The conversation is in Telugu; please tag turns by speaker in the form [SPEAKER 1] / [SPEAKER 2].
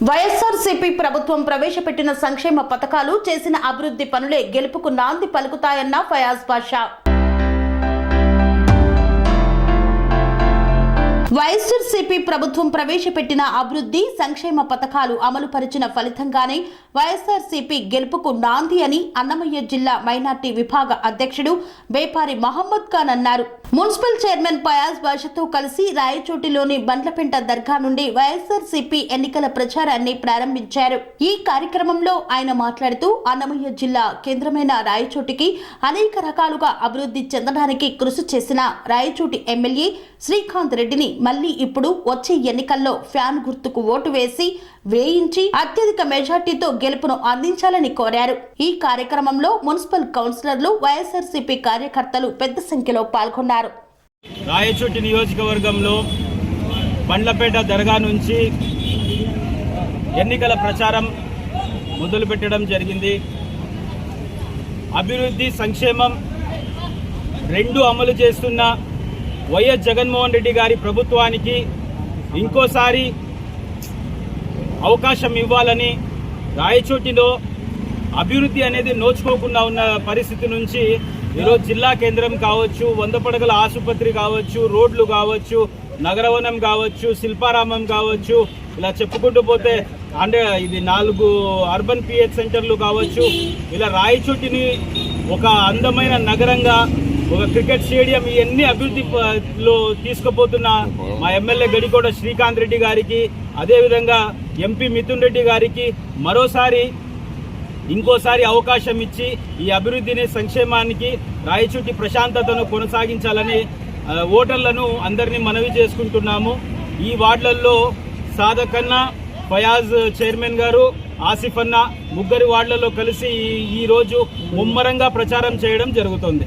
[SPEAKER 1] వైఎస్ఆర్సీపీ ప్రభుత్వం ప్రవేశపెట్టిన సంక్షేమ పథకాలు చేసిన అభివృద్ధి పనులే గెలుపుకు నాంది పలుకుతాయన్న ఫయాజ్ బాషా. వైఎస్ఆర్సీపీ ప్రభుత్వం ప్రవేశపెట్టిన అభివృద్ధి సంక్షేమ పథకాలు అమలు పరిచిన ఫలితంగానే వైఎస్ఆర్సీపీ గెలుపుకు నాంది అని అన్నమయ్య జిల్లా మైనార్టీ విభాగ అధ్యక్షుడు బేపారి మహమ్మద్ ఖాన్ అన్నారు. మున్సిపల్ చైర్మన్ పయాజ్ బాషతో కలిసి రాయచోటిలోని బండ్లపెంట దర్గా నుండి వైఎస్ఆర్సీపీ ఎన్నికల ప్రచారాన్ని ప్రారంభించారు. ఈ కార్యక్రమంలో ఆయన మాట్లాడుతూ అన్నమయ్య జిల్లా కేంద్రమైన రాయచోటికి అనేక రకాలుగా అభివృద్ధి చెందడానికి కృషి చేసిన రాయచోటి ఎమ్మెల్యే శ్రీకాంత్ రెడ్డిని మళ్ళీ ఇప్పుడు వచ్చే ఎన్నికల్లో ఫ్యాన్ గుర్తుకు ఓటు వేసి వేయించి అత్యధిక మెజార్టీతో గెలుపును అందించాలని కోరారు. ఈ కార్యక్రమంలో మున్సిపల్ కౌన్సిలర్లు వైఎస్ఆర్సీపీ కార్యకర్తలు పెద్ద సంఖ్యలో పాల్గొన్నారు.
[SPEAKER 2] రాయచోటి నియోజకవర్గంలో బండ్లపేట దర్గా నుంచి ఎన్నికల ప్రచారం మొదలుపెట్టడం జరిగింది. అభివృద్ధి సంక్షేమం రెండు అమలు చేస్తున్న వైఎస్ జగన్మోహన్ రెడ్డి గారి ప్రభుత్వానికి ఇంకోసారి అవకాశం ఇవ్వాలని రాయచోటిలో అభివృద్ధి అనేది నోచుకోకుండా ఉన్న పరిస్థితి నుంచి ఈరోజు జిల్లా కేంద్రం కావచ్చు వంద పడగల ఆసుపత్రి కావచ్చు రోడ్లు కావచ్చు నగరవనం కావచ్చు శిల్పారామం కావచ్చు ఇలా చెప్పుకుంటూ పోతే అంటే ఇది నాలుగు అర్బన్ పిహెచ్ సెంటర్లు కావచ్చు ఇలా రాయచోటిని ఒక అందమైన నగరంగా ఒక క్రికెట్ స్టేడియం ఇవన్నీ అభివృద్ధిలో తీసుకుపోతున్న మా ఎమ్మెల్యే గడికోట శ్రీకాంత్ రెడ్డి గారికి అదేవిధంగా ఎంపీ మిథున్ రెడ్డి గారికి మరోసారి ఇంకోసారి అవకాశం ఇచ్చి ఈ అభివృద్ధిని సంక్షేమానికి రాయచూటి ప్రశాంతతను కొనసాగించాలని ఓటర్లను అందరినీ మనవి చేసుకుంటున్నాము. ఈ వార్డులలో సాధకన్నా ఫయాజ్ చైర్మన్ గారు ఆసిఫ్ అన్న ముగ్గురి వార్డులలో కలిసి ఈ- ఈ రోజు ముమ్మరంగా ప్రచారం చేయడం జరుగుతుంది.